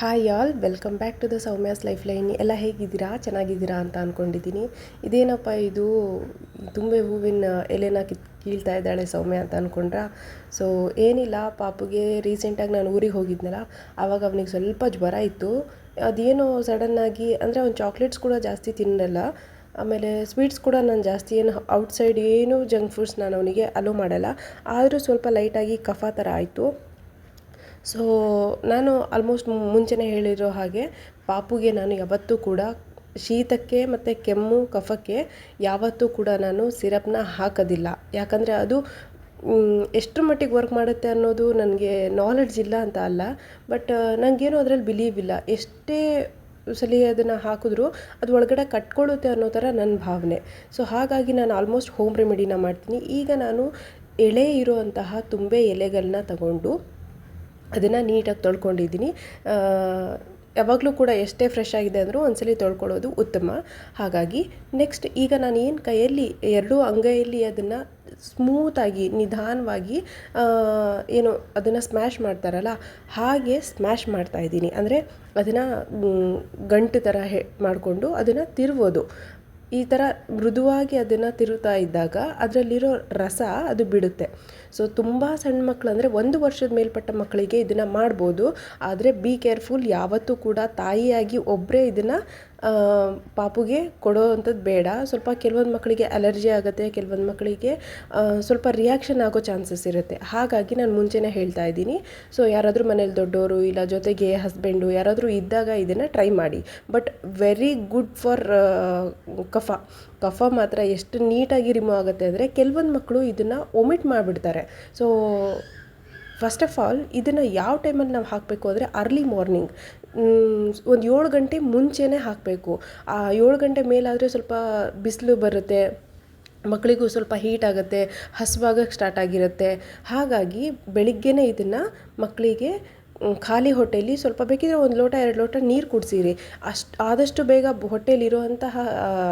Hi all welcome back to the Soumya's lifeline ಎಲ್ಲ ಹೇಗಿದ್ದೀರಾ? ಚೆನ್ನಾಗಿದ್ದೀರಾ ಅಂತ ಅಂದ್ಕೊಂಡಿದ್ದೀನಿ ಇದೇನಪ್ಪ ಇದು? ತುಂಬೆ ಹೂವಿನ ಎಲೆನ ಕಿತ್, ಕೀಳ್ತಾ ಇದ್ದಾಳೆ ಸೌಮ್ಯ ಅಂತ ಅಂದ್ಕೊಂಡ್ರ ಸೊ ಏನಿಲ್ಲ. ಪಾಪುಗೆ ರೀಸೆಂಟಾಗಿ ನಾನು ಊರಿಗೆ ಹೋಗಿದ್ನಲ್ಲ. ಆವಾಗ ಅವನಿಗೆ ಸ್ವಲ್ಪ ಜ್ವರ ಇತ್ತು. ಅದೇನೋ ಸಡನ್ನಾಗಿ ಅಂದರೆ ಅವ್ನು ಚಾಕ್ಲೇಟ್ಸ್ ಕೂಡ ಜಾಸ್ತಿ ತಿನ್ನಲ್ಲ. ಆಮೇಲೆ ಸ್ವೀಟ್ಸ್ ಕೂಡ ನಾನು ಜಾಸ್ತಿ ಏನು ಔಟ್ಸೈಡ್ ಏನು ಜಂಕ್ ಫುಡ್ಸ್ ನಾನು ಅವನಿಗೆ ಅಲೋ ಮಾಡಲ್ಲ. ಆದರೂ ಸ್ವಲ್ಪ ಲೈಟಾಗಿ ಕಫ ಥರ ಆಯಿತು. ಸೊ ನಾನು ಆಲ್ಮೋಸ್ಟ್ ಮುಂಚೆನೇ ಹೇಳಿರೋ ಹಾಗೆ ಪಾಪುಗೆ ನಾನು ಯಾವತ್ತೂ ಕೂಡ ಶೀತಕ್ಕೆ ಮತ್ತು ಕೆಮ್ಮು, ಕಫಕ್ಕೆ ಯಾವತ್ತೂ ಕೂಡ ನಾನು ಸಿರಪ್ನ ಹಾಕೋದಿಲ್ಲ. ಯಾಕಂದರೆ ಅದು ಎಷ್ಟರ ಮಟ್ಟಿಗೆ ವರ್ಕ್ ಮಾಡುತ್ತೆ ಅನ್ನೋದು ನನಗೆ ನಾಲೆಡ್ಜ್ ಇಲ್ಲ ಅಂತ ಅಲ್ಲ. ಬಟ್ ನನಗೇನು ಅದರಲ್ಲಿ ಬಿಲೀವ್ ಇಲ್ಲ. ಎಷ್ಟೇ ಸಲ ಅದನ್ನು ಹಾಕಿದ್ರು ಅದು ಒಳಗಡೆ ಕಟ್ಕೊಳ್ಳುತ್ತೆ ಅನ್ನೋ ಥರ ನನ್ನ ಭಾವನೆ. ಸೊ ಹಾಗಾಗಿ ನಾನು ಆಲ್ಮೋಸ್ಟ್ ಹೋಮ್ ರೆಮಿಡಿನ ಮಾಡ್ತೀನಿ. ಈಗ ನಾನು ಎಳೆ ಇರುವಂತಹ ತುಂಬೆ ಎಲೆಗಳನ್ನ ತಗೊಂಡು ಅದನ್ನು ನೀಟಾಗಿ ತೊಳ್ಕೊಂಡಿದ್ದೀನಿ. ಯಾವಾಗಲೂ ಕೂಡ ಎಷ್ಟೇ ಫ್ರೆಶ್ ಆಗಿದೆ ಅಂದರೂ ಒಂದ್ಸಲಿ ತೊಳ್ಕೊಳ್ಳೋದು ಉತ್ತಮ. ಹಾಗಾಗಿ ನೆಕ್ಸ್ಟ್ ಈಗ ನಾನು ಏನು ಕೈಯಲ್ಲಿ, ಎರಡೂ ಅಂಗೈಯಲ್ಲಿ ಅದನ್ನು ಸ್ಮೂತಾಗಿ ನಿಧಾನವಾಗಿ ಏನು ಅದನ್ನು ಸ್ಮ್ಯಾಶ್ ಮಾಡ್ತಾರಲ್ಲ, ಹಾಗೆ ಸ್ಮ್ಯಾಶ್ ಮಾಡ್ತಾ ಇದ್ದೀನಿ. ಅಂದರೆ ಅದನ್ನು ಗಂಟು ಥರ ಹೆ, ಮಾಡಿಕೊಂಡು ಅದನ್ನು ತಿರುವುದು ಈ ಥರ ಮೃದುವಾಗಿ ಅದನ್ನು ತಿರುತ್ತಾ ಇದ್ದಾಗ ಅದರಲ್ಲಿರೋ ರಸ ಅದು ಬಿಡುತ್ತೆ. ಸೊ ತುಂಬ ಸಣ್ಣ ಮಕ್ಕಳು ಅಂದರೆ ಒಂದು ವರ್ಷದ ಮೇಲ್ಪಟ್ಟ ಮಕ್ಕಳಿಗೆ ಇದನ್ನು ಮಾಡ್ಬೋದು. ಆದರೆ ಬಿ ಕೇರ್ಫುಲ್ ಯಾವತ್ತೂ ಕೂಡ ತಾಯಿಯಾಗಿ ಒಬ್ಬರೇ ಇದನ್ನು ಪಾಪುಗೆ ಕೊಡೋ ಅಂಥದ್ದು ಬೇಡ. ಸ್ವಲ್ಪ ಕೆಲವೊಂದು ಮಕ್ಕಳಿಗೆ ಅಲರ್ಜಿ ಆಗುತ್ತೆ, ಕೆಲವೊಂದು ಮಕ್ಕಳಿಗೆ ಸ್ವಲ್ಪ ರಿಯಾಕ್ಷನ್ ಆಗೋ ಚಾನ್ಸಸ್ ಇರುತ್ತೆ. ಹಾಗಾಗಿ ನಾನು ಮುಂಚೆನೇ ಹೇಳ್ತಾ ಇದ್ದೀನಿ. ಸೊ ಯಾರಾದರೂ ಮನೇಲಿ ದೊಡ್ಡವರು ಇಲ್ಲ ಜೊತೆಗೆ ಹಸ್ಬೆಂಡು ಯಾರಾದರೂ ಇದ್ದಾಗ ಇದನ್ನು ಟ್ರೈ ಮಾಡಿ. ಬಟ್ ವೆರಿ ಗುಡ್ ಫಾರ್ ಕಫ. ಕಫ ಮಾತ್ರ ಎಷ್ಟು ನೀಟಾಗಿ ರಿಮೂವ್ ಆಗುತ್ತೆ ಅಂದರೆ ಕೆಲವೊಂದು ಮಕ್ಕಳು ಇದನ್ನು ಒಮಿಟ್ ಮಾಡಿಬಿಡ್ತಾರೆ. ಸೊ ಫಸ್ಟ್ ಆಫ್ ಆಲ್ ಇದನ್ನು ಯಾವ ಟೈಮಲ್ಲಿ ನಾವು ಹಾಕಬೇಕು ಅಂದರೆ ಅರ್ಲಿ ಮಾರ್ನಿಂಗ್ ಒಂದು ಏಳು ಗಂಟೆ ಮುಂಚೆನೇ ಹಾಕಬೇಕು. ಆ ಏಳು ಗಂಟೆ ಮೇಲಾದರೆ ಸ್ವಲ್ಪ ಬಿಸಿಲು ಬರುತ್ತೆ ಮಕ್ಕಳಿಗೂ ಸ್ವಲ್ಪ ಹೀಟ್ ಆಗುತ್ತೆ ಹಸುವಾಗಕ್ಕೆ ಸ್ಟಾರ್ಟ್ ಆಗಿರುತ್ತೆ. ಹಾಗಾಗಿ ಬೆಳಿಗ್ಗೆನೇ ಇದನ್ನು ಮಕ್ಕಳಿಗೆ ಖಾಲಿ ಹೊಟ್ಟೆಯಲ್ಲಿ ಸ್ವಲ್ಪ ಬೇಕಿದ್ರೆ ಒಂದು ಲೋಟ, ಎರಡು ಲೋಟ ನೀರು ಕುಡಿಸಿರಿ. ಅಷ್ಟು, ಆದಷ್ಟು ಬೇಗ ಹೊಟ್ಟೆಯಲ್ಲಿರುವಂತಹ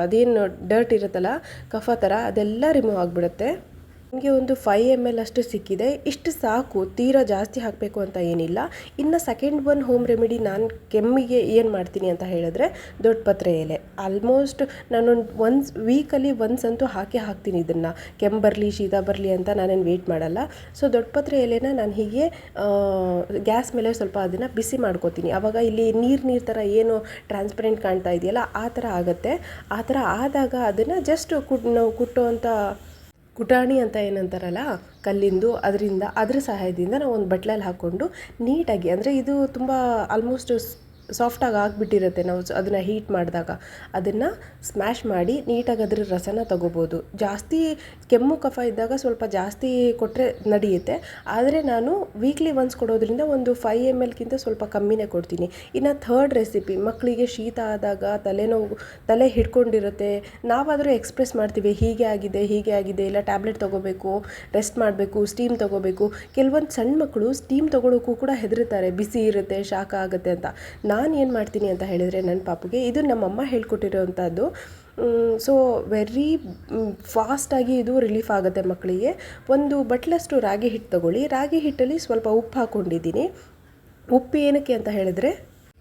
ಅದೇನು ಡರ್ಟ್ ಇರುತ್ತಲ್ಲ, ಕಫ ಥರ ಅದೆಲ್ಲ ರಿಮೂವ್ ಆಗಿಬಿಡುತ್ತೆ. ನನಗೆ ಒಂದು ಫೈ ಎಂ ಎಲ್ ಅಷ್ಟು ಸಿಕ್ಕಿದೆ. ಇಷ್ಟು ಸಾಕು, ತೀರಾ ಜಾಸ್ತಿ ಹಾಕಬೇಕು ಅಂತ ಏನಿಲ್ಲ. ಇನ್ನು ಸೆಕೆಂಡ್ ಒನ್ ಹೋಮ್ ರೆಮಿಡಿ ನಾನು ಕೆಮ್ಮಿಗೆ ಏನು ಮಾಡ್ತೀನಿ ಅಂತ ಹೇಳಿದ್ರೆ ದೊಡ್ಡಪತ್ರೆ ಎಲೆ. ಆಲ್ಮೋಸ್ಟ್ ನಾನೊಂದು ಒನ್ಸ್ ವೀಕಲ್ಲಿ ಒನ್ಸ್ ಅಂತೂ ಹಾಕಿ ಹಾಕ್ತೀನಿ ಇದನ್ನು. ಕೆಮ್ಮು ಬರಲಿ, ಶೀತ ಬರಲಿ ಅಂತ ನಾನೇನು ವೆಯ್ಟ್ ಮಾಡಲ್ಲ. ಸೊ ದೊಡ್ಡಪತ್ರೆ ಎಲೆನ ನಾನು ಹೀಗೆ ಗ್ಯಾಸ್ ಮೇಲೆ ಸ್ವಲ್ಪ ಅದನ್ನು ಬಿಸಿ ಮಾಡ್ಕೋತೀನಿ. ಆವಾಗ ಇಲ್ಲಿ ನೀರು ನೀರು ಥರ ಏನು ಟ್ರಾನ್ಸ್ಪರೆಂಟ್ ಕಾಣ್ತಾ ಇದೆಯಲ್ಲ, ಆ ಥರ ಆಗುತ್ತೆ. ಆ ಥರ ಆದಾಗ ಅದನ್ನು ಜಸ್ಟ್ ಕುಟ್ ನಾವು ಕುಟ್ಟುವಂಥ ಕುಟಾಣಿ ಅಂತ ಏನಂತಾರಲ್ಲ, ಕಲ್ಲಿಂದು, ಅದರಿಂದ, ಅದರ ಸಹಾಯದಿಂದ ನಾವು ಒಂದು ಬಟ್ಲಲ್ಲಿ ಹಾಕ್ಕೊಂಡು ನೀಟಾಗಿ, ಅಂದರೆ ಇದು ತುಂಬ ಆಲ್ಮೋಸ್ಟ್ ಸಾಫ್ಟಾಗಿ ಆಗಿಬಿಟ್ಟಿರುತ್ತೆ ನಾವು ಅದನ್ನು ಹೀಟ್ ಮಾಡಿದಾಗ. ಅದನ್ನು ಸ್ಮ್ಯಾಶ್ ಮಾಡಿ ನೀಟಾಗಿ ಅದರ ರಸನ ತಗೋಬೋದು. ಜಾಸ್ತಿ ಕೆಮ್ಮು ಕಫ ಇದ್ದಾಗ ಸ್ವಲ್ಪ ಜಾಸ್ತಿ ಕೊಟ್ಟರೆ ನಡೆಯುತ್ತೆ. ಆದರೆ ನಾನು ವೀಕ್ಲಿ ಒನ್ಸ್ ಕೊಡೋದ್ರಿಂದ ಒಂದು ಫೈವ್ ಎಂ ಎಲ್ಗಿಂತ ಸ್ವಲ್ಪ ಕಮ್ಮಿನೇ ಕೊಡ್ತೀನಿ. ಇನ್ನು ಥರ್ಡ್ ರೆಸಿಪಿ ಮಕ್ಕಳಿಗೆ ಶೀತ ಆದಾಗ ತಲೆನೋವು, ತಲೆ ಹಿಡ್ಕೊಂಡಿರುತ್ತೆ. ನಾವಾದರೂ ಎಕ್ಸ್ಪ್ರೆಸ್ ಮಾಡ್ತೀವಿ, ಹೀಗೆ ಆಗಿದೆ ಹೀಗೆ ಆಗಿದೆ, ಇಲ್ಲ ಟ್ಯಾಬ್ಲೆಟ್ ತೊಗೋಬೇಕು ರೆಸ್ಟ್ ಮಾಡಬೇಕು ಸ್ಟೀಮ್ ತೊಗೋಬೇಕು. ಕೆಲವೊಂದು ಸಣ್ಣ ಮಕ್ಕಳು ಸ್ಟೀಮ್ ತೊಗೊಳೋಕ್ಕೂ ಕೂಡ ಹೆದರುತ್ತಾರೆ, ಬಿಸಿ ಇರುತ್ತೆ, ಶಾಖ ಆಗುತ್ತೆ ಅಂತ. ನಾನು ಏನು ಮಾಡ್ತೀನಿ ಅಂತ ಹೇಳಿದರೆ ನನ್ನ ಪಾಪುಗೆ, ಇದು ನಮ್ಮಮ್ಮ ಹೇಳ್ಕೊಟ್ಟಿರೋವಂಥದ್ದು ಸೊ ವೆರಿ ಫಾಸ್ಟಾಗಿ ಇದು ರಿಲೀಫ್ ಆಗುತ್ತೆ ಮಕ್ಕಳಿಗೆ ಒಂದು ಬಟ್ಲಷ್ಟು ರಾಗಿ ಹಿಟ್ಟು ತಗೊಳ್ಳಿ. ರಾಗಿ ಹಿಟ್ಟಲ್ಲಿ ಸ್ವಲ್ಪ ಉಪ್ಪು ಹಾಕ್ಕೊಂಡಿದ್ದೀನಿ ಉಪ್ಪು ಏನಕ್ಕೆ ಅಂತ ಹೇಳಿದ್ರೆ,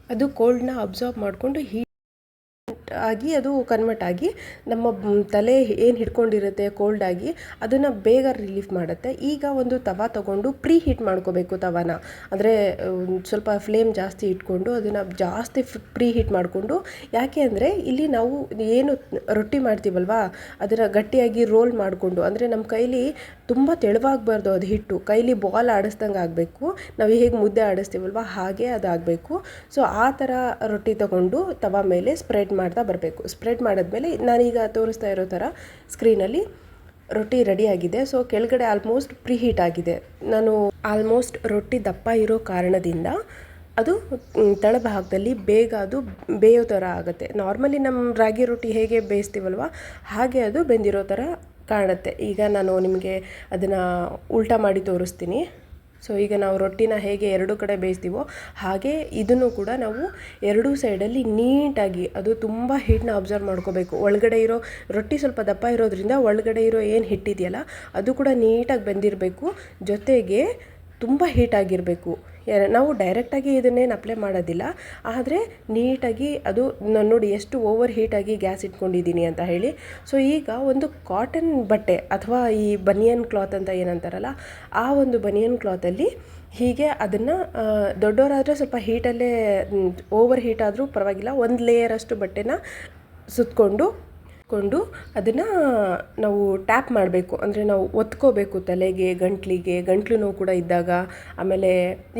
ಅದು ಕೋಲ್ಡ್ನ ಅಬ್ಸಾರ್ಬ್ ಮಾಡಿಕೊಂಡು ಹೀಟ್ ಆಗಿ, ಅದು ಕನ್ವರ್ಟ್ ಆಗಿ ನಮ್ಮ ತಲೆ ಏನು ಹಿಡ್ಕೊಂಡಿರುತ್ತೆ ಕೋಲ್ಡ್ ಆಗಿ, ಅದನ್ನು ಬೇಗ ರಿಲೀಫ್ ಮಾಡುತ್ತೆ. ಈಗ ಒಂದು ತವ ತೊಗೊಂಡು ಪ್ರೀ ಹೀಟ್ ಮಾಡ್ಕೋಬೇಕು ತವಾನ. ಅಂದರೆ ಸ್ವಲ್ಪ ಫ್ಲೇಮ್ ಜಾಸ್ತಿ ಇಟ್ಕೊಂಡು ಅದನ್ನು ಜಾಸ್ತಿ ಪ್ರೀ ಹೀಟ್ ಮಾಡಿಕೊಂಡು, ಯಾಕೆ ಅಂದರೆ ಇಲ್ಲಿ ನಾವು ಏನು ರೊಟ್ಟಿ ಮಾಡ್ತೀವಲ್ವಾ, ಅದನ್ನು ಗಟ್ಟಿಯಾಗಿ ರೋಲ್ ಮಾಡಿಕೊಂಡು, ಅಂದರೆ ನಮ್ಮ ಕೈಲಿ ತುಂಬ ತೆಳುವಾಗಬಾರ್ದು ಅದು ಹಿಟ್ಟು. ಕೈಲಿ ಬಾಲ್ ಆಡಿಸ್ದಂಗೆ ಆಗಬೇಕು. ನಾವು ಹೇಗೆ ಮುದ್ದೆ ಆಡಿಸ್ತೀವಲ್ವ, ಹಾಗೆ ಅದಾಗಬೇಕು. ಸೊ ಆ ಥರ ರೊಟ್ಟಿ ತಗೊಂಡು ತವ ಮೇಲೆ ಸ್ಪ್ರೆಡ್ ಮಾಡ್ತಾ ಬರಬೇಕು. ಸ್ಪ್ರೆಡ್ ಮಾಡಿದ್ಮೇಲೆ ನಾನೀಗ ತೋರಿಸ್ತಾ ಇರೋ ಥರ ಸ್ಕ್ರೀನಲ್ಲಿ ರೊಟ್ಟಿ ರೆಡಿಯಾಗಿದೆ ಸೊ ಕೆಳಗಡೆ ಆಲ್ಮೋಸ್ಟ್ ಪ್ರೀ ಹೀಟ್ ಆಗಿದೆ. ನಾನು ಆಲ್ಮೋಸ್ಟ್ ರೊಟ್ಟಿ ದಪ್ಪ ಇರೋ ಕಾರಣದಿಂದ ಅದು ತಳಭಾಗದಲ್ಲಿ ಬೇಗ ಅದು ಬೇಯೋ ಥರ ಆಗುತ್ತೆ. ನಾರ್ಮಲಿ ನಮ್ಮ ರಾಗಿ ರೊಟ್ಟಿ ಹೇಗೆ ಬೇಯಿಸ್ತೀವಲ್ವ, ಹಾಗೆ ಅದು ಬೆಂದಿರೋ ಥರ ಕಾಣುತ್ತೆ. ಈಗ ನಾನು ನಿಮಗೆ ಅದನ್ನು ಉಲ್ಟಾ ಮಾಡಿ ತೋರಿಸ್ತೀನಿ. ಸೊ ಈಗ ನಾವು ರೊಟ್ಟಿನ ಹೇಗೆ ಎರಡು ಕಡೆ ಬೇಯಿಸ್ತೀವೋ ಹಾಗೆ ಇದನ್ನು ಕೂಡ ನಾವು ಎರಡೂ ಸೈಡಲ್ಲಿ ನೀಟಾಗಿ ಅದು ತುಂಬ ಹಿಟ್ಟನ್ನ ಅಬ್ಸರ್ವ್ ಮಾಡ್ಕೋಬೇಕು. ಒಳಗಡೆ ಇರೋ ರೊಟ್ಟಿ ಸ್ವಲ್ಪ ದಪ್ಪ ಇರೋದ್ರಿಂದ ಒಳಗಡೆ ಇರೋ ಏನು ಹಿಟ್ಟಿದೆಯಲ್ಲ ಅದು ಕೂಡ ನೀಟಾಗಿ ಬೆಂದಿರಬೇಕು. ಜೊತೆಗೆ ತುಂಬ ಹೀಟಾಗಿರಬೇಕು ನಾವು ಡೈರೆಕ್ಟಾಗಿ ಇದನ್ನೇನು ಅಪ್ಲೈ ಮಾಡೋದಿಲ್ಲ. ಆದರೆ ನೀಟಾಗಿ ಅದು ನಾನು ನೋಡಿ ಎಷ್ಟು ಓವರ್ ಹೀಟಾಗಿ ಗ್ಯಾಸ್ ಇಟ್ಕೊಂಡಿದ್ದೀನಿ ಅಂತ ಹೇಳಿ. ಸೊ ಈಗ ಒಂದು ಕಾಟನ್ ಬಟ್ಟೆ ಅಥವಾ ಈ ಬನಿಯನ್ ಕ್ಲಾತ್ ಅಂತ ಏನಂತಾರಲ್ಲ, ಆ ಒಂದು ಬನಿಯನ್ ಕ್ಲಾತಲ್ಲಿ ಹೀಗೆ ಅದನ್ನು ದೊಡ್ಡವರಾದರೆ ಸ್ವಲ್ಪ ಹೀಟಲ್ಲೇ ಓವರ್ ಹೀಟ್ ಆದರೂ ಪರವಾಗಿಲ್ಲ. ಒಂದು ಲೇಯರಷ್ಟು ಬಟ್ಟೆನ ಸುತ್ತಕೊಂಡು ಕೊಂಡು ಅದನ್ನು ನಾವು ಟ್ಯಾಪ್ ಮಾಡಬೇಕು. ಅಂದರೆ ನಾವು ಒತ್ಕೋಬೇಕು ತಲೆಗೆ, ಗಂಟ್ಲಿಗೆ, ಗಂಟ್ಲು ನೋವು ಕೂಡ ಇದ್ದಾಗ. ಆಮೇಲೆ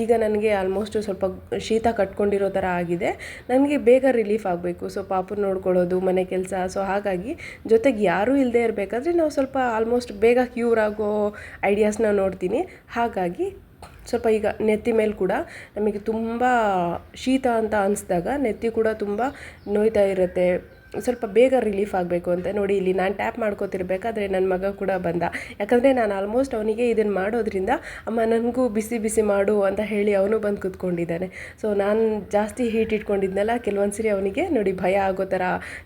ಈಗ ನನಗೆ ಆಲ್ಮೋಸ್ಟ್ ಸ್ವಲ್ಪ ಶೀತ ಕಟ್ಕೊಂಡಿರೋ ಥರ ಆಗಿದೆ. ನನಗೆ ಬೇಗ ರಿಲೀಫ್ ಆಗಬೇಕು. ಸೊ ಪಾಪು ನೋಡ್ಕೊಳ್ಳೋದು, ಮನೆ ಕೆಲಸ. ಸೊ ಹಾಗಾಗಿ ಜೊತೆಗೆ ಯಾರೂ ಇಲ್ಲದೆ ಇರಬೇಕಾದ್ರೆ ನಾವು ಸ್ವಲ್ಪ ಆಲ್ಮೋಸ್ಟ್ ಬೇಗ ಕ್ಯೂರ್ ಆಗೋ ಐಡಿಯಾಸ್ನ ನೋಡ್ತೀನಿ. ಹಾಗಾಗಿ ಸ್ವಲ್ಪ ಈಗ ನೆತ್ತಿ ಮೇಲೆ ಕೂಡ ನಮಗೆ ತುಂಬ ಶೀತ ಅಂತ ಅನಿಸಿದಾಗ ನೆತ್ತಿ ಕೂಡ ತುಂಬ ನೋಯ್ತಾ ಇರುತ್ತೆ. ಸ್ವಲ್ಪ ಬೇಗ ರಿಲೀಫ್ ಆಗಬೇಕು ಅಂತ ನೋಡಿ ಇಲ್ಲಿ ನಾನು ಟ್ಯಾಪ್ ಮಾಡ್ಕೋತಿರ್ಬೇಕಾದ್ರೆ ನನ್ನ ಮಗ ಕೂಡ ಬಂದ. ಯಾಕಂದರೆ ನಾನು ಆಲ್ಮೋಸ್ಟ್ ಅವನಿಗೆ ಇದನ್ನು ಮಾಡೋದ್ರಿಂದ ಅಮ್ಮ ನನಗೂ ಬಿಸಿ ಬಿಸಿ ಮಾಡು ಅಂತ ಹೇಳಿ ಅವನು ಬಂದು ಕೂತ್ಕೊಂಡಿದ್ದಾನೆ. ಸೊ ನಾನು ಜಾಸ್ತಿ ಹೀಟ್ ಇಟ್ಕೊಂಡಿದ್ನಲ್ಲ ಕೆಲವೊಂದು ಸರಿ ಅವನಿಗೆ ನೋಡಿ ಭಯ ಆಗೋ ಥರ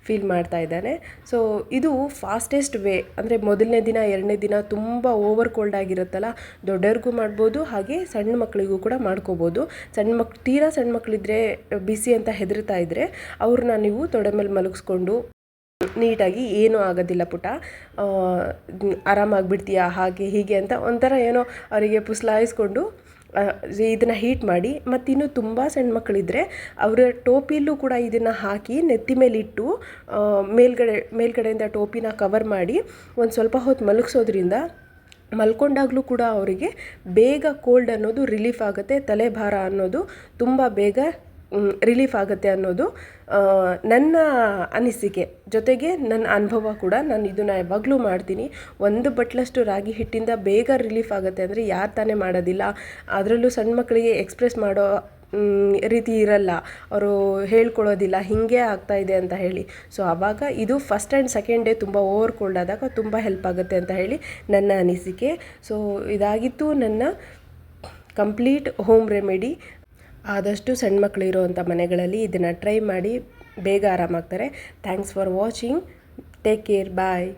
ಫೀಲ್ ಮಾಡ್ತಾ ಇದ್ದಾನೆ. ಸೊ ಇದು ಫಾಸ್ಟೆಸ್ಟ್ ವೇ ಅಂದರೆ ಮೊದಲನೇ ದಿನ, ಎರಡನೇ ದಿನ ತುಂಬ ಓವರ್ ಕೋಲ್ಡ್ ಆಗಿರುತ್ತಲ್ಲ, ದೊಡ್ಡವ್ರಿಗೂ ಮಾಡ್ಬೋದು, ಹಾಗೆ ಸಣ್ಣ ಮಕ್ಕಳಿಗೂ ಕೂಡ ಮಾಡ್ಕೋಬೋದು. ಸಣ್ಣ ಮಕ್, ತೀರಾ ಸಣ್ಣ ಮಕ್ಕಳಿದ್ರೆ ಬಿಸಿ ಅಂತ ಹೆದರ್ತಾ ಇದ್ದರೆ ಅವ್ರನ್ನ ನೀವು ತೊಡೆ ಮೇಲೆ ಮಲಗಿಸ್ಕೊಂಡು ನೀಟಾಗಿ ಏನೂ ಆಗೋದಿಲ್ಲ ಪುಟ. ಆರಾಮಾಗಿಬಿಡ್ತೀಯಾ, ಹಾಗೆ ಹೀಗೆ ಅಂತ ಒಂಥರ ಏನೋ ಅವರಿಗೆ ಪುಸ್ಲಾಯಿಸ್ಕೊಂಡು ಇದನ್ನು ಹೀಟ್ ಮಾಡಿ, ಮತ್ತಿನ್ನು ತುಂಬ ಸಣ್ಣ ಮಕ್ಕಳಿದ್ರೆ ಅವರ ಟೋಪಿಲೂ ಕೂಡ ಇದನ್ನು ಹಾಕಿ ನೆತ್ತಿ ಮೇಲಿಟ್ಟು ಮೇಲ್ಗಡೆ, ಮೇಲ್ಗಡೆಯಿಂದ ಟೋಪಿನ ಕವರ್ ಮಾಡಿ ಒಂದು ಸ್ವಲ್ಪ ಹೊತ್ತು ಮಲಗಿಸೋದ್ರಿಂದ ಮಲ್ಕೊಂಡಾಗಲೂ ಕೂಡ ಅವರಿಗೆ ಬೇಗ ಕೋಲ್ಡ್ ಅನ್ನೋದು ರಿಲೀಫ್ ಆಗುತ್ತೆ, ತಲೆಭಾರ ಅನ್ನೋದು ತುಂಬ ಬೇಗ ರಿಲೀಫ್ ಆಗುತ್ತೆ ಅನ್ನೋದು ನನ್ನ ಅನಿಸಿಕೆ ಜೊತೆಗೆ ನನ್ನ ಅನುಭವ ಕೂಡ ನಾನು ಇದನ್ನು ಯಾವಾಗಲೂ ಮಾಡ್ತೀನಿ. ಒಂದು ಬಟ್ಲಷ್ಟು ರಾಗಿ ಹಿಟ್ಟಿಂದ ಬೇಗ ರಿಲೀಫ್ ಆಗುತ್ತೆ ಅಂದರೆ ಯಾರು ತಾನೇ ಮಾಡೋದಿಲ್ಲ. ಅದರಲ್ಲೂ ಸಣ್ಣ ಮಕ್ಕಳಿಗೆ ಎಕ್ಸ್ಪ್ರೆಸ್ ಮಾಡೋ ರೀತಿ ಇರಲ್ಲ. ಅವರು ಹೇಳ್ಕೊಳ್ಳೋದಿಲ್ಲ, ಹೀಗೆ ಆಗ್ತಾ ಇದೆ ಅಂತ ಹೇಳಿ. ಸೊ ಆವಾಗ ಇದು ಫಸ್ಟ್ ಆ್ಯಂಡ್ ಸೆಕೆಂಡ್ ಡೇ ತುಂಬ ಓವರ್ ಕೋಲ್ಡ್ ಆದಾಗ ತುಂಬ ಹೆಲ್ಪ್ ಆಗುತ್ತೆ ಅಂತ ಹೇಳಿ ನನ್ನ ಅನಿಸಿಕೆ. ಸೊ ಇದಾಗಿತ್ತು ನನ್ನ ಕಂಪ್ಲೀಟ್ ಹೋಮ್ ರೆಮಿಡಿ ಆದಷ್ಟು ಸಣ್ಣ ಮಕ್ಕಳು ಇರೋವಂಥ ಮನೆಗಳಲ್ಲಿ ಇದನ್ನು ಟ್ರೈ ಮಾಡಿ ಬೇಗ ಆರಾಮಾಗ್ತಾರೆ. Thanks for watching take care bye